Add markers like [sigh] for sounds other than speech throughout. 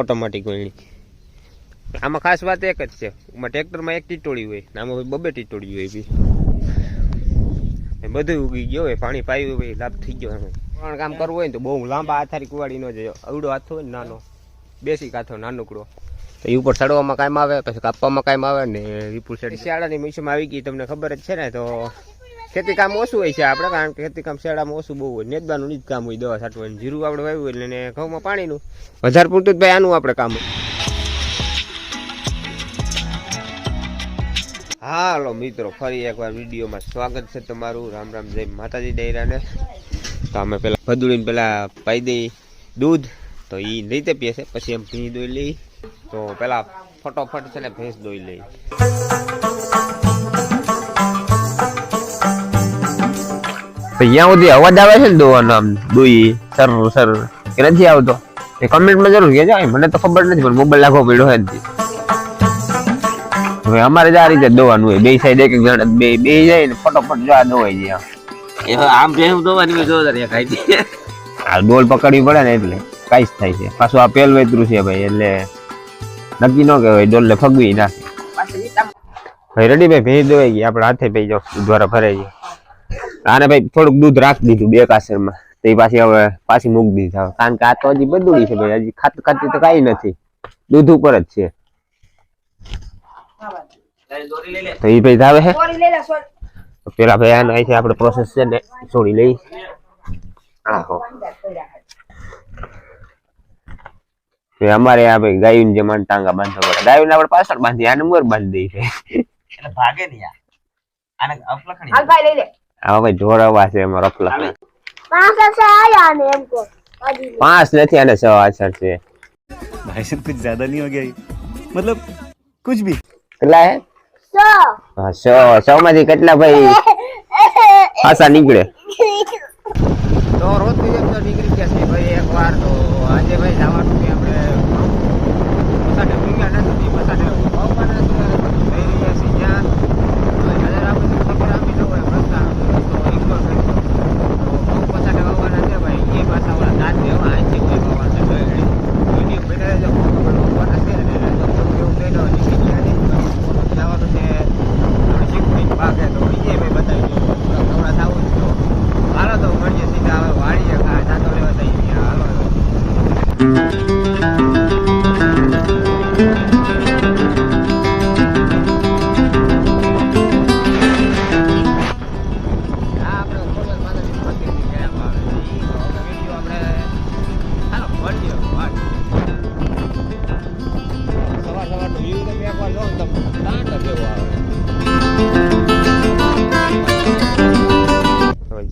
Automatic વળણી આમાં ખાસ વાત એક જ છે. ટ્રેક્ટરમાં એક ટીટોળી હોય ને આમાં બબે ટીટોળી હોય બી. બધું ઉગી ગયો હોય પાણી પાયું હોય લાભ થઈ ગયો પણ કામ કરવું હોય ને તો બહુ લાંબા હાથારી કુવાડી ન જાય. અવડો હાથો હોય નાનો. બેસી કાથો નાનકડો તો એ ઉપર ચડવામાં કાયમ આવે પછી કાપવામાં કાયમ આવે ને વિપુલ શેઠ શિયાળાની મોસમ આવી ગઈ તમને ખબર જ છે ને તો ખેતી કામ ઓછું હોય છે આપણે કારણ કે ખેતી કામ શિયાળામાં ઓછું બહુ હોય. નેદવાનું જ કામ હોય દવા છાંટવાનું જીરું આપણે વાવ્યું એટલે ને ઘઉંમાં પાણીનું. વધારે પૂરતું જ ભાઈ આનું આપણે કામ હા હાલો મિત્રો, ફરી એકવાર વિડીયોમાં સ્વાગત છે તમારું. રામ રામ, જય માતાજી ડેરાને તો અમે પેલા ભદુડીને પેલા પાઈ દઈ દૂધ. તો એ રીતે પીએ છે, પછી એમ ભીં દોઈ લઈ તો પેલા ફટોફટ છે ને ભેંસ દોઈ લઈ અહીંયા સુધી અવાજ આવે છે ને દોવાનો આમ દોઈ સર સર કે નથી આવતો. એ કમેન્ટમાં જરૂર કહેજો મને તો ખબર નથી પણ મોબાઈલ લાખો પડ્યો હોય જ હવે અમારે જ આ રીતે દોવાનું હોય. બે સાઈડ એક એક જણ બે બે જાય ને ફટોફટ જો આ દોવાઈ જાય આમ. જેમ દોવાની મેં જોતા રહ્યા ખાઈ આ ડોલ પકડવી પડે ને એટલે કાંઈ જ થાય છે. પાછું આ પેલ વેતરું છે ભાઈ એટલે નક્કી ન કહેવાય ડોલ ને ફગવી નાખે. ભાઈ રેડી ભાઈ? ભેજ દોવાઈ ગઈ આપણે હાથે ભાઈ જો ફરાઈ ભરાઈ ગયો. આને ભાઈ થોડુંક દૂધ રાખી દીધું બે કાસરમાં તો એ પાછી હવે પાછી મૂકી દીધા. કારણ કે આ તો હજી બદુડી છે ભાઈ. હજી ખાત ખાતી તો કાંઈ નથી. દૂધ ઉપર જ છે. દોરી લઈ લે તો એ ભાઈ ધાવે છે પેલા ભાઈ આને અહીંથી આપણે પ્રોસેસ છે ને છોડી લઈ. આહો તો અમારે આ ભાઈ ગાયું જે મન ટાંગા બાંધવા પડે. ગાયું આપણે પાછળ બાંધી આને મોર બાંધી દઈ છે એટલે ભાગે નહીં આ. આને અપલખણી હાલ ભાઈ લઈ લે. આવા ભાઈ ઢોરવા છે એમાં રફલા પાંચ હશે આયા ને એમ કો આજી પાંચ નથી અને છ આછળ છે भाई साहब कुछ ज्यादा नहीं हो गया ये? मतलब कुछ भी કેટલા હે સો હા છ છ માંથી કેટલા ભાઈ [laughs] પાછા નીકળે [laughs] તો રોજ તો નીકળી ગયા છે ભાઈ એક વાર તો આજે ભાઈ જવાનું છે આપણે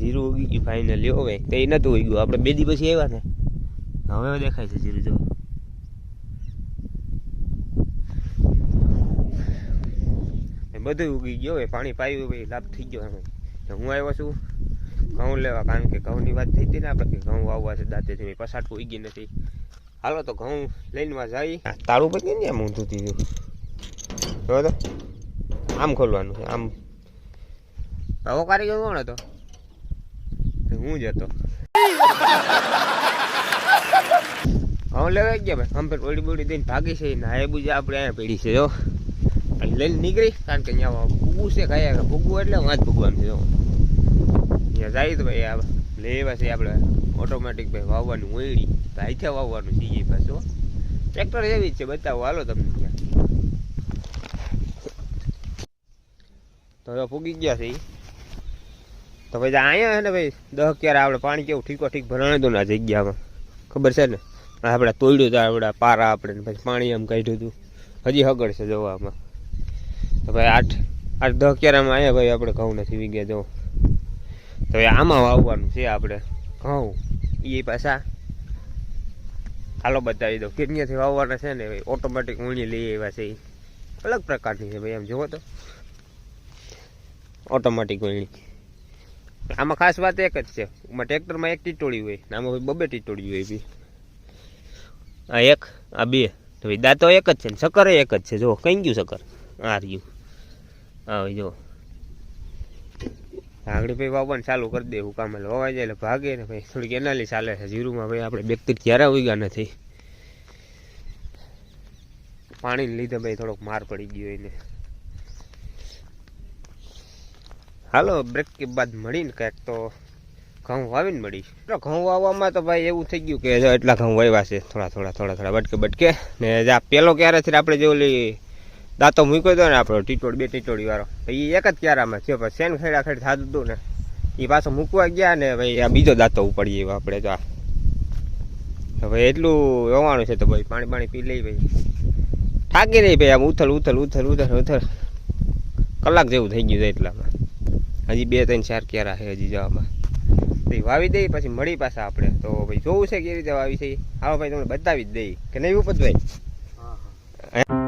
જીરું ઉગી ગયું ફાઇનલી હવે તે નતું ઉગ્યું. આપણે બે દી પછી આવ્યા ને. હવે દેખાય છે જીરું, જો. એ બધું ઉગી ગયો હોય પાણી પાયું હોય લાભ થઈ ગયો એમાં. તો હું આવ્યો છું ઘઉં લેવા, કારણ કે ઘઉંની વાત થઈ હતી ને આપણે ઘઉં વાવવા છે દાંતેથી પસાટું ઉગી નથી. હાલો, તો ઘઉં લઈને જઈ તાળું પછી ને આમ ઊંધું થઈ ગયું આમ ખોલવાનું આમ. આવો કારીગર કોણ હતો? હું જ હતો. ઘઉં લેવા ગયા ભાઈ કમ્પ્લીટ ઓડી બોડી દઈને ભાગી છે ને એ બુજા આપણે અહીંયા પડી છે, જો. લઈને નીકળી, કારણ કે અહીંયા ભૂગવું છે કયા ભૂગવું એટલે વાંચ ભૂગવાનું છે, જો. ત્યાં જાય તો ભાઈ આ લેવા છે આપણે ઓટોમેટિક ભાઈ વાવવાનું ઓયડી. ભાઈ અહીંથી વાવવાનું એ પાછું ટ્રેક્ટર એવી જ છે, બતાવો, હાલો તમને ત્યાં તો હવે ફૂગી ગયા છે ઈ. તો ભાઈ અહીંયા છે ને ભાઈ, દહ ક્યારે આપણે પાણી કેવું ઠીકો ઠીક ભરાણે ને આ જગ્યામાં ખબર છે ને? આપણે તોડ્યું હતું આપણે પારા આપણે પછી પાણી એમ કાઢ્યું હતું. હજી હગડ છે જોવામાં તો ભાઈ આઠ આઠ દહ ક્યારામાં આવ્યા ભાઈ આપણે ઘઉં નથી વીગ્યા જો તો ભાઈ આમાં વાવવાનું છે આપણે ઘઉં. એ પાછા હાલો બતાવી દો કેટલીથી વાવવાના છે ને ભાઈ? ઓટોમેટિક ઊણી લઈ આવ્યા છે. અલગ પ્રકારની છે ભાઈ, આમ જુઓ તો. ઓટોમેટિક ઊંડી આમાં ખાસ વાત એક જ છે. આમાં ટ્રેક્ટરમાં એક ટીટોળી હોય, ને આમાં બબે ટીટોળી હોય બી. આ એક, આ બે. તો ભાઈ દાંતો એક જ છે ને, શક્કર એક જ છે. જો કઈ ગયું શક્કર? આ રહ્યું. હા જો આગળ ભાઈ વાવવાનું ચાલુ કરી દેવું કામ. એટલે વવાઈ જાય એટલે ભાગે ને ભાઈ. થોડીક એનાલી ચાલે છે જીરુમાં. ભાઈ આપણે બેકતી ક્યારે ઉગ્યા નથી. પાણીને લીધે ભાઈ થોડોક માર પડી ગયો એને. હાલો બ્રેક કે બાદ મળીને કંઈક તો ઘઉં વાવીને મળી તો ઘઉં વાવવામાં તો ભાઈ એવું થઈ ગયું કે એટલા ઘઉં વાવ્યા છે, થોડા થોડા થોડા થોડા, બટકે બટકે. ને આ પેલો ક્યારે છે આપણે જે ઓલી દાંતો મૂક્યો હતો ને આપણો ટીટોડ બે ટીટોડી વાળો. એ એક જ ક્યારામાં છે પણ શેન ખેડા ખેડ થતું હતું ને એ પાછો મૂકવા ગયા ને ભાઈ આ બીજો દાંતો ઉપાડીએ આપણે તો ભાઈ એટલું વવાણું છે તો ભાઈ પાણી પાણી પી લઈ ભાઈ. થાકી રહી ભાઈ આમ ઉથલ ઉથલ ઉથલ ઉથલ ઉથલ. કલાક જેવું થઈ ગયું છે એટલામાં. હજી બે ત્રણ ચાર ક્યારા છે હજી જવામાં. તો વાવી દઈ પછી મળી પાછા આપણે. તો ભાઈ જોવું છે કેવી રીતે વાવી છે. આવો ભાઈ તમને બતાવી જ દઈ કે નહીં ઉપતભાઈ ભાઈ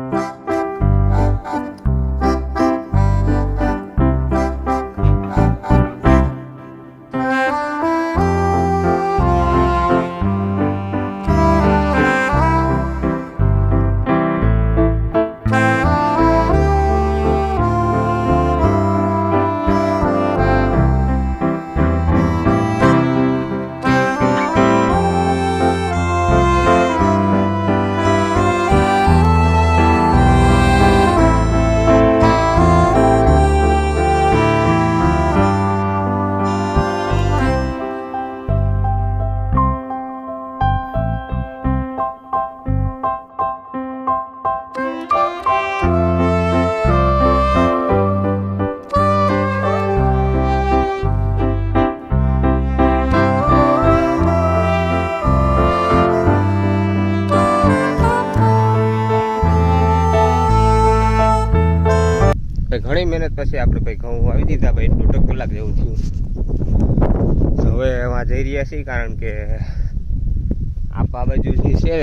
ઘણી મહેનત પછી આપણે ભાઈ ઘઉં આવી દીધા, ભાઈ દોઢ કલાક જેવું થયું. હવે એમાં જઈ રહ્યા છીએ કારણ કે આપા બાજુ જે છે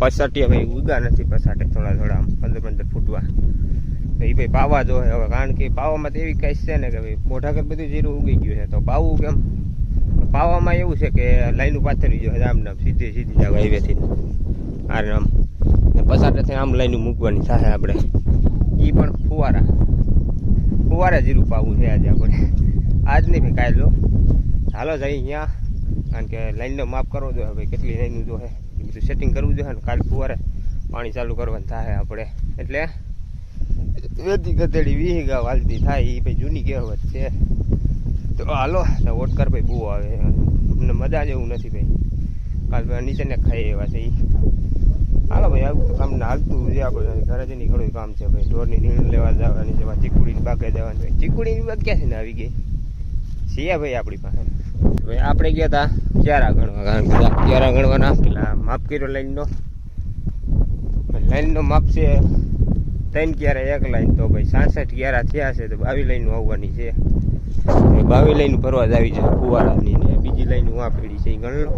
પસાટિયા ભાઈ ઉગા નથી પસાટે થોડા થોડા પંદર પંદર ફૂટવા. તો એ ભાઈ પાવા જો હવે કારણ કે પાવામાં તો એવી કઈ છે ને કે ભાઈ મોઢાકર બધું જીરું ઉગી ગયું છે, તો પાવું કેમ? પાવામાં એવું છે કે લાઈનું પાથરી જો આમ નામ સીધી સીધી જાવ હાઈવેથી આરે આમ પસાટેથી આમ લાઈનું મૂકવાની થાય આપણે. એ પણ ફુવારા. ફુવારા જીરું પાવું છે આજે આપણે. આજ નહીં ભાઈ કાલે હાલો જઈ અહીંયા. કારણ કે લાઈનનો માપ કરવો જોઈએ. ભાઈ કેટલી લાઈનનું જો એ બધું સેટિંગ કરવું જોઈએ ને કાલે ફુવારે પાણી ચાલુ કરવાનું થાય આપણે. એટલે વેધી ગધેડી વીહી ગા વાલતી થાય. એ ભાઈ જૂની કહેવત છે. તો હાલો વોટકર ભાઈ બહુ આવે. અમને મજા જેવું નથી ભાઈ. કાલ નીચે ને ખાઈ એવા છે ઈ. હાલો ભાઈ આવું તો કામ હાલતું છે આપણે ઘરે જઈને ઘણું કામ છે ભાઈ. ઢોરની નીણ લેવા જવાની છે ચીકુડીની બાગે જવાની ભાઈ ચીકુડીની બાગ ક્યાં છે ને આવી ગઈ? છીએ ભાઈ આપણી પાસે. ભાઈ, આપણે ગયા હતા ક્યારા ગણવા ક્યારા ગણવાના પેલા માપ કર્યો લાઈનનો. લાઈનનો માપ છે ત્રણ ક્યારે, એક લાઈન. તો ભાઈ, સાસઠ ક્યારા થયા છે, તો બાવી લાઈન આવવાની છે. બાવી લાઈન ભરવા જ આવી છે ફુવારાની ને બીજી લાઈન હું આપેલી છે એ ગણ લો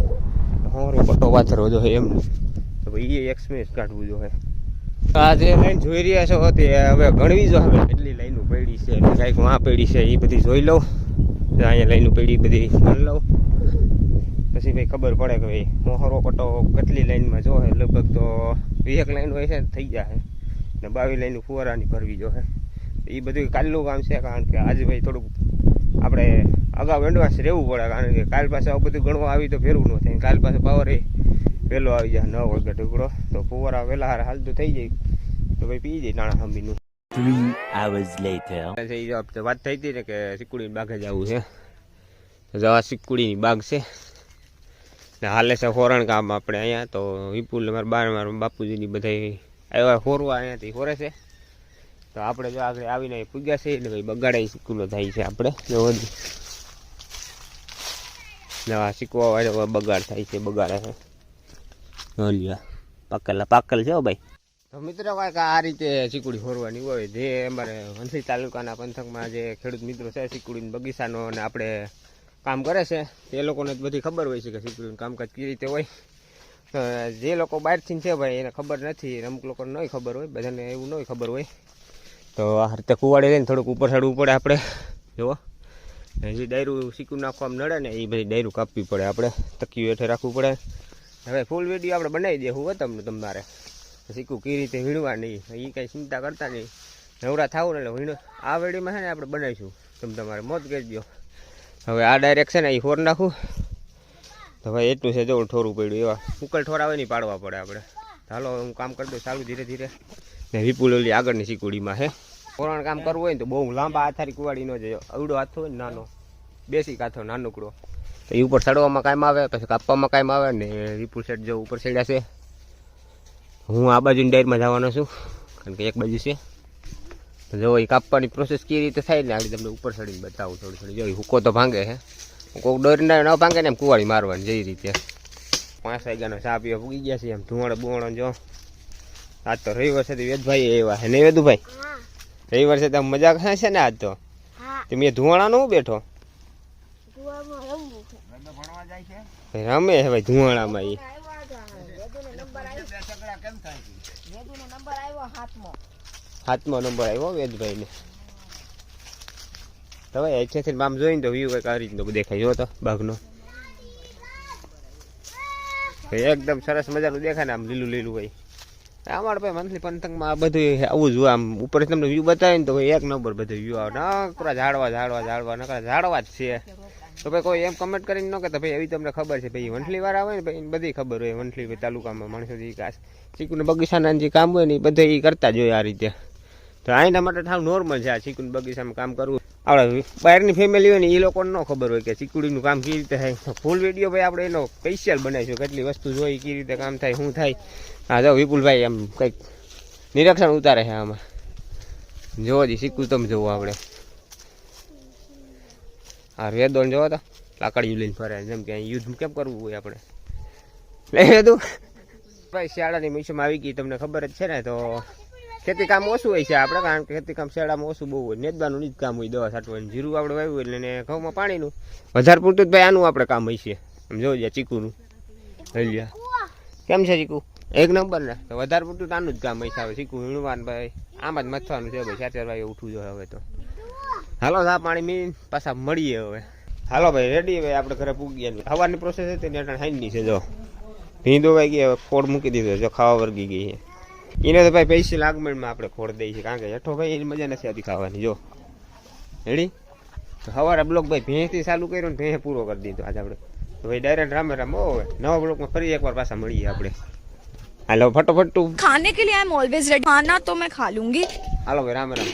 હોરો પટો પાથરવો જો એમ તો ભાઈ એ એક્સપ્રેસ કાઢવું જોઈએ આ જે લાઈન જોઈ રહ્યા છો તે હવે ગણવી જો હવે. કેટલી લાઈનો પડી છે? કાંઈક વાં પડી છે એ બધી જોઈ લઉં. અહીંયા લાઈનો પડી બધી ગણ લઉં. પછી ભાઈ ખબર પડે કે ભાઈ મોહરો પટો કેટલી લાઈનમાં જો લગભગ તો વીસેક લાઈન હોય છે થઈ જાય. ને બાવી લાઈન ફુવારાની ભરવી જો એ બધું કાલનું કામ છે કારણ કે આજે ભાઈ થોડુંક આપણે અગાઉ એડવાન્સ રહેવું પડે કારણ કે કાલ પાસે આવું બધું ગણવા આવી તો ફેરવું ન થાય. કાલ પાસે પાવર એ વહેલો આવી જાય નવ વાગે ટુકડો તો ફુવારા વહેલા હારે હાલતું થઈ જાય. તો ભાઈ પી જાય નાણા નું hours later. છે વાત થઈ હતી ને કે સિક્કુડીની બાગે જવું છે. જવા સિક્કુડીની બાગ છે. ને હાલે છે હોરણ કામ આપણે અહીંયા. તો વિપુલ મારા બાર મારા બાપુજીની બધા આવ્યા હોરવા અહીંયાથી હોરે છે. તો આપણે જો આગળ આવીને પૂગ્યા છે એટલે ભાઈ બગાડાઈ સિક્કુનો થાય છે આપણે. નવા સિક્કવા બગાડ થાય છે બગાડે છે. હલિયા પાકલા, પાકલ છે ભાઈ. તો મિત્રો કાંઈક આ રીતે ચીકુડી ફોરવાની હોય, જે અમારે વંથલી તાલુકાના પંથકમાં જે ખેડૂત મિત્રો છે ચીકુડી બગીચાનો અને આપણે કામ કરે છે, એ લોકોને બધી ખબર હોય છે કે ચીકુડીનું કામકાજ કેવી રીતે હોય. જે લોકો બહારથી છે ભાઈ, એને ખબર નથી અમુક લોકોને નહીં ખબર હોય, બધાને એવું નહીં ખબર હોય. તો આ રીતે કુવાડે લઈને થોડુંક ઉપર ચડવું પડે આપણે. જુઓ. જે ડાયરું શીકું નાખવામાં નડે ને, એ બધી ડાયરું કાપવી પડે આપણે. તકીયું હેઠે રાખવું પડે. હવે ફૂલ વીડિયો આપણે બનાવી દઈએ હોય તમને, તમારે. શીખું કઈ રીતે વીણવાની એ કાંઈ ચિંતા કરતા નહીં. નવરા થવું એટલે વીણો. આ વેડીમાં છે ને આપણે બનાવીશું. તમે તમારે મોત કરજો હવે આ ડાયરેક્ટ છે ને એ ફોર નાખું. તો ભાઈ એટલું છે જો, ઠોરું પડ્યું. એવા ઉકલ ઠોરાવે નહીં પાડવા પડે આપણે. હાલો, હું કામ કરી દઉં ચાલુ ધીરે ધીરે. ને વિપુલ ઓલી આગળની શીકુડીમાં હે પોરાણ કામ કરવું હોય ને તો બહુ લાંબા આથારી કુવાડી ન જાય. અવડો હાથ હોય નાનો. બેસી કાથો નાનકડો. તો એ ઉપર ચડવામાં કાયમ આવે પછી કાપવામાં કામ આવે ને વિપુલ સેટ જો ઉપર ચડ્યા છે. હું આ બાજુની ડાયરમાં જવાનો છું કારણ કે એક બાજુ છે. જો એ કાપવાની પ્રોસેસ કેવી રીતે થાય ને આગળ તમને ઉપર ચડીને બતાવું થોડી થોડી. જો હુકો તો ભાંગે હે. કોઈક દોરીને ન ભાંગે ને એમ કુવાળી મારવાની જે રીતે. પાંચ વાગ્યાનો ચા પીવા પૂગી ગયા છે એમ ધુવાડો બુવાડો જો. આજ તો રવિવાર છે વેદભાઈ એવા હે નહીં વેદુભાઈ? રવિવાર છે તો મજા ખાય છે ને આજ તો? તમે તે નું બેઠો? રમે હવે ધુવાણામાં એ હાથમો નંબર આવ્યો વેદભાઈ ને તો અહીંથી આમ જોઈને વ્યૂ કંઈક આ રીતનો દેખાય. જો તો, બાઘનો. એકદમ સરસ મજાનું દેખાય ને આમ લીલું લીલું ભાઈ અમારે ભાઈ મંથલી પંથકમાં આ બધું આવું હોય. આમ ઉપર તમને વ્યૂ બતાવે ને તો એક નંબર બધું વ્યૂ આવે. નકરા ઝાડવા ઝાડવા ઝાડવા, નકરા ઝાડવા જ છે. તો ભાઈ કોઈ એમ કમેન્ટ કરીને ન કહેતા, ભાઈ એવી તમને ખબર છે. ભાઈ વંથલી વાર હોય ને, ભાઈ, બધી ખબર હોય. વંથલી તાલુકામાં માણસો જે કાશ ચીકુના બગીચાના જે કામ હોય ને, એ બધા એ કરતા જ હોય આ રીતે. તો એના માટે થાવ નોર્મલ છે આ ચીકુન બગીચામાં કામ કરવું. આપણે બહારની ફેમિલી હોય ને એ લોકોને ન ખબર હોય કે ચીકુડીનું કામ કેવી રીતે થાય. ફૂલ વીડિયો ભાઈ આપણે એનો સ્પેશિયલ બનાવીશું, કેટલી વસ્તુ જોઈ, કેવી રીતે કામ થાય, શું થાય. હા જો વિપુલભાઈ એમ કંઈક નિરીક્ષણ ઉતારે છે આમાં. જોવો જી સિક્કું તમે જોવો આપણે. હા વેદોન જોવો તો, લાકડીયું લઈને ફરે જેમ કે અહીં યુદ્ધ કેમ કરવું હોય આપણે. લઈ વેદું. ભાઈ, શિયાળાની મિશમાં આવી ગઈ, તમને ખબર જ છે ને, તો ખેતી કામ ઓછું હોય છે આપણે કારણ કે ખેતી કામ શેડામાં ઓછું બહુ હોય. નેદવાનું જ કામ હોય દવા છાંટવાનું જીરું આપણે વાવ્યું એટલે ને ઘઉંમાં પાણીનું. વધારે પૂરતું ભાઈ આનું આપણે કામ હોય છે. જ્યાં ચીકુનું. હલ્યા લ્યા. કેમ છે ચીકુ? એક નંબર ને. તો વધારે પૂરતું તો આનું જ કામ હોય છે હવે. ચીકુ વીણવાનું ભાઈ. આમ જ મથવાનું છે ભાઈ. ચાર ચાર વાગે ઉઠવું જોઈએ હવે તો. હાલો આ પાણી મીન પાછા મળીએ હવે. હાલો ભાઈ રેડી હવે આપણે ઘરે પૂગી ગયા સવારની પ્રોસેસ હતી ને એટલે હાઈની છે, જો. ભીંદો ગઈ હવે ફોડ મૂકી દીધો જો ખાવા વર્ગી ગઈ છે. એને તો ભાઈ પૈસા લાગમણમાં આપણે ખોડ દઈએ છીએ કારણ કે હેઠો ભાઈ એની મજા નથી આવતી ખાવાની જો. રેડી? તો સવારે બ્લોક ભાઈ ભેંસથી ચાલુ કર્યો ને ભેંસ પૂરો કરી દીધો આજે આપણે. તો ભાઈ ડાયરેક્ટ રામે રામ હોય નવા બ્લોકમાં ફરી એકવાર પાછા મળીએ આપણે. હાલો ફટોફટ ખાને કે લીએ આઈ એમ ઓલવેઝ રેડી ખાના તો મેં ખા લુંગી. હાલો ભાઈ રામે રામ.